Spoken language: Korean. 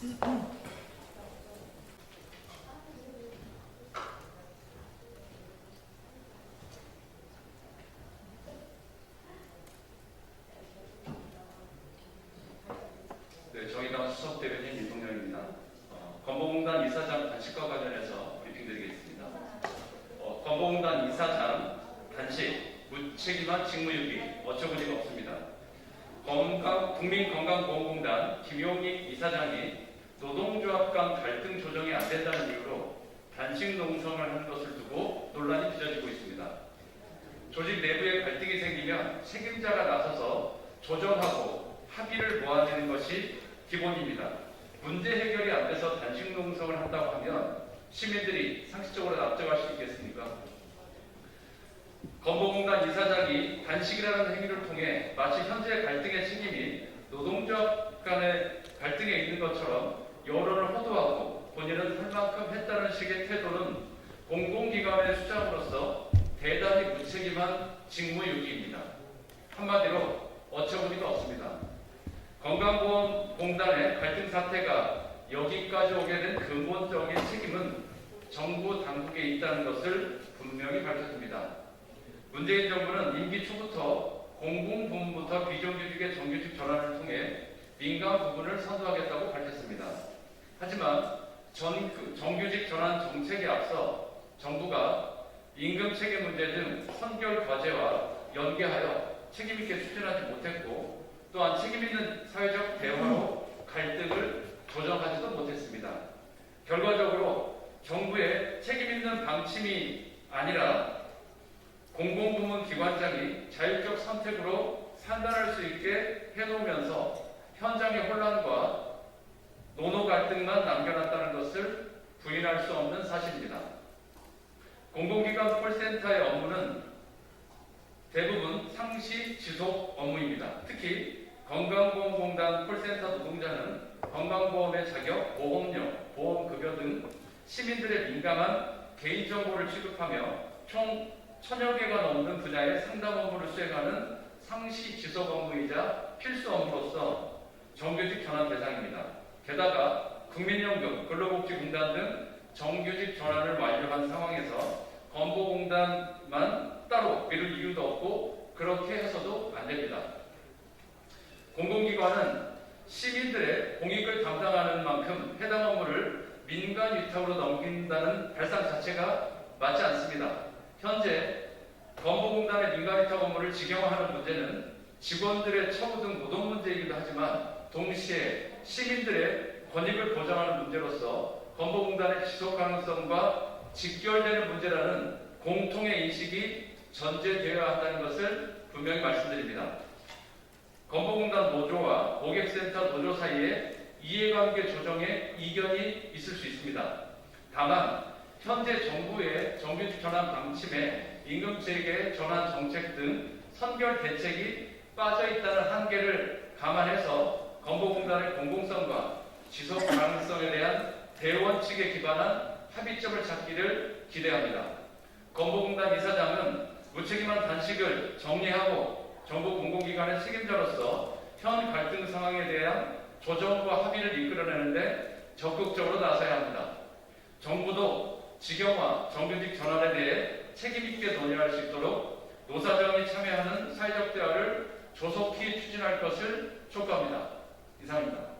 네, 정의당 수석 대변인 이동영입니다. 어, 건보공단 이사장 단식과 관련해서 브리핑드리겠습니다. 어, 건보공단 이사장 단식 무책임한 직무유기 어처구니가 없습니다. 건강, 국민건강보험공단 김용익 이사장이 노동조합 간 갈등 조정이 안 된다는 이유로 단식 농성을 하는 것을 두고 논란이 빚어지고 있습니다. 조직 내부에 갈등이 생기면 책임자가 나서서 조정하고 합의를 모아내는 것이 기본입니다. 문제 해결이 안 돼서 단식 농성을 한다고 하면 시민들이 상식적으로 납득할 수 있겠습니까? 건보공단 이사장이 단식이라는 행위를 통해 마치 현재 갈등의 책임이 노동조합 간의 갈등에 있는 것처럼 여론을 호도하고 본인은 할 만큼 했다는 식의 태도는 공공기관의 수장으로서 대단히 무책임한 직무유기입니다. 한마디로 어처구니가 없습니다. 건강보험공단의 갈등 사태가 여기까지 오게 된 근본적인 책임은 정부 당국에 있다는 것을 분명히 밝혔습니다. 문재인 정부는 임기 초부터 공공부문부터 비정규직의 정규직 전환을 통해 민간 부분을 선도하겠다고 밝혔습니다. 하지만 전, 그 정규직 전환 정책에 앞서 정부가 임금 체계 문제 등 선결 과제와 연계하여 책임있게 추진하지 못했고 또한 책임있는 사회적 대화로 갈등을 조정하지도 못했습니다. 결과적으로 정부의 책임있는 방침이 아니라 공공부문 기관장이 자율적 선택으로 판단할 수 있게 해놓으면서 현장의 혼란과 노노 갈등만 남겨놨다는 것을 부인할 수 없는 사실입니다. 공공기관 콜센터의 업무는 대부분 상시 지속 업무입니다. 특히 건강보험공단 콜센터 노동자는 건강보험의 자격, 보험료, 보험급여 등 시민들의 민감한 개인 정보를 취급하며 총 천여 개가 넘는 분야의 상담 업무를 수행하는 상시 지속 업무이자 필수 업무로서 정규직 전환 대상입니다. 게다가 국민연금, 근로복지공단 등 정규직 전환을 완료한 상황에서 건보공단만 따로 미룰 이유도 없고 그렇게 해서도 안 됩니다. 공공기관은 시민들의 공익을 담당하는 만큼 해당 업무를 민간 위탁으로 넘긴다는 발상 자체가 맞지 않습니다. 현재 건보공단의 민간 위탁 업무를 직영화하는 문제는 직원들의 처우 등 노동 문제이기도 하지만 동시에 시민들의 권익을 보장하는 문제로서 건보공단의 지속 가능성과 직결되는 문제라는 공통의 인식이 전제되어야 한다는 것을 분명히 말씀드립니다. 건보공단 노조와 고객센터 노조 사이에 이해관계 조정에 이견이 있을 수 있습니다. 다만 현재 정부의 정규직 전환 방침에 임금 체계 전환 정책 등 선결 대책이 빠져 있다는 한계를 감안해서 건보공단의 공공성과 지속 가능성에 대한 대원칙에 기반한 합의점을 찾기를 기대합니다. 건보공단 이사장은 무책임한 단식을 정리하고 정부 공공기관의 책임자로서 현 갈등 상황에 대한 조정과 합의를 이끌어내는데 적극적으로 나서야 합니다. 정부도 직영화, 정규직 전환에 대해 책임있게 논의할 수 있도록 노사정이 참여하는 사회적 대화를 조속히 추진할 것을 촉구합니다. 이상입니다.